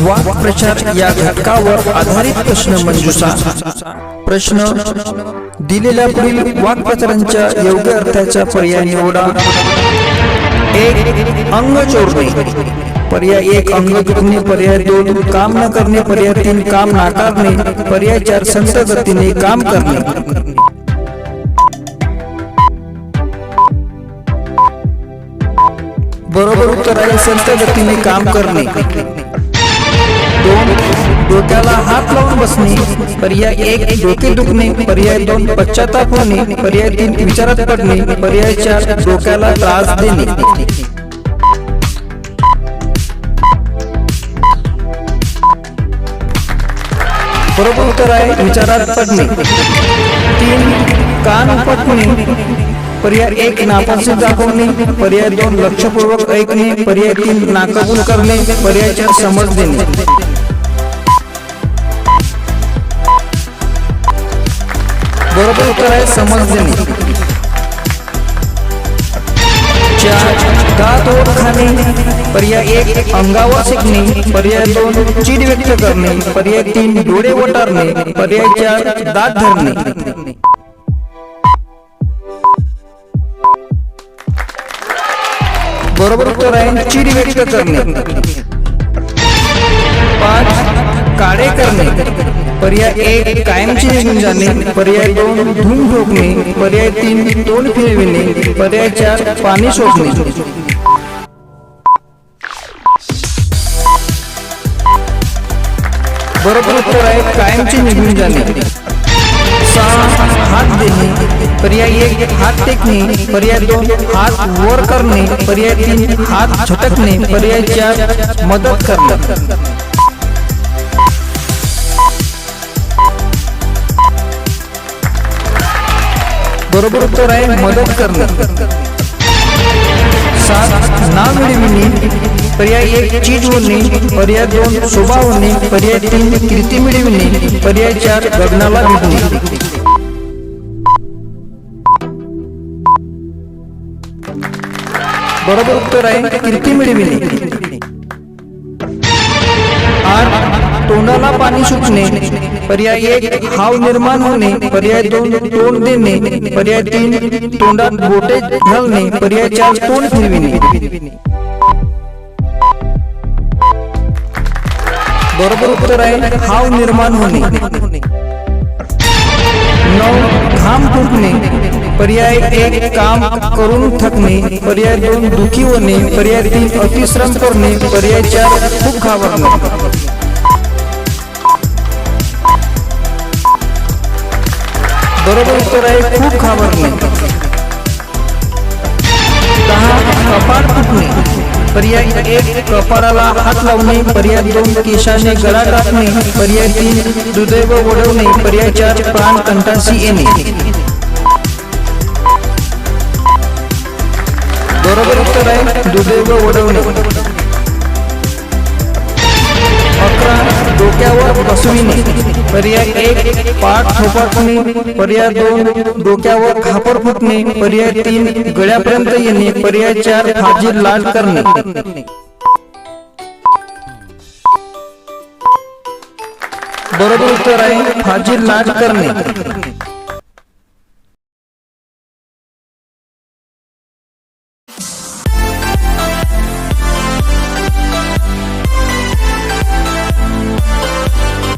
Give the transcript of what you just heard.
वाक्प्रचार या घटकावर आधारित प्रश्न मंजुषा. प्रश्न दिलेल्या पुढील वाक्प्रचारांच्या योग्य अर्थाचा पर्याय निवडा. एक अंग चोरणे पर्याय एक अंग दुखणे पर्याय दोन काम न करणे. पर्याय तीन काम नाकारणे. पर्याय चार संत गतीने काम करणे. बरोबर उत्तर आहे संत गतीने काम करणे. दोन डोक्याला हात लावून बसणे, पर्याय एक, डोके दुखणे, पर्याय दोन, पश्चाताप होणे, पर्याय तीन, विचारात पडणे, पर्याय चार, डोक्याला त्रास देणे. बरोबर उत्तर आहे, विचारात पडणे. तीन, कान उपटणे, पर्याय एक नापासून दाखवणे पर्याय दोन, लक्षपूर्वक ऐकणे, पर्याय तीन, नाकबूल करणे, पर्याय चार, समज देणे. बरोबर उत्तर आहे समज देणे चार, दात ओळखाणे पर्याय एक, अंगावर शिकणे, पर्याय दोन, चीड व्यक्त करणे, पर्याय तीन, डोळे वटारणे, पर्याय चार, दात धरणे. बरोबर उत्तर आहे चीड व्यक्त करणे. पाच, काळे करणे. पर्याय एक कायमची निघून जाणे, पर्याय दोन धूम ठोकणे, पर्याय तीन फिरविणे पर्याय चार पाणी शोधणे. बरोबर उत्तर आहे निघून जाणे. हात देणे, पर्याय एक हात टेकणे, पर्याय दोन हात वर करणे, पर्याय तीन हात झटकणे, पर्याय चार मदत करणे. बरोबर उत्तर आहे मदत करणे. सात नाव मिळविणे पर्याय एक चीज़ होणे, पर्याय दोन शोभा होणे, पर्याय तीन कीर्ती मिळविणे पर्याय चार गगनाला भिडणे बरोबर उत्तर आहे कीर्ती मिळविणे तोंडाला पाणी सुटणे, पर्याय एक, हाव निर्माण होणे, पर्याय दोन, तोंड देणे, पर्याय तीन, तोंडात बोटे घालणे, पर्याय चार, तोंड फिरविणे. बरोबर उत्तर आहे, हाव निर्माण होणे. नऊ, घाम फुटणे, पर्याय एक, काम करून थकणे, पर्याय दोन, दुखी होणे, पर्याय तीन अतिश्रम करणे, पर्याय चार खूप घाबरणे. बरोबर उत्तर आहे खूप घाबरणे दहा कपाळ फुटणे पर्याय एक कपाळाला हात लावणे पर्याय दोन केशाने गळा टाकणे पर्याय तीन दुर्दैव ओढवणे पर्याय चार प्राण कंठाशी येणे बरोबर उत्तर आहे दुर्दैव ओढवणे अकरा डोक्यावर पर्याय एक पाठ थोपटणे पर्याय दोन डोक्यावर खापर फुटणे पर्याय तीन गळ्यापर्यंत येणे पर्याय चार हाजीर लाट करणे. बरोबर उत्तर आहे फाजील लाट करणे.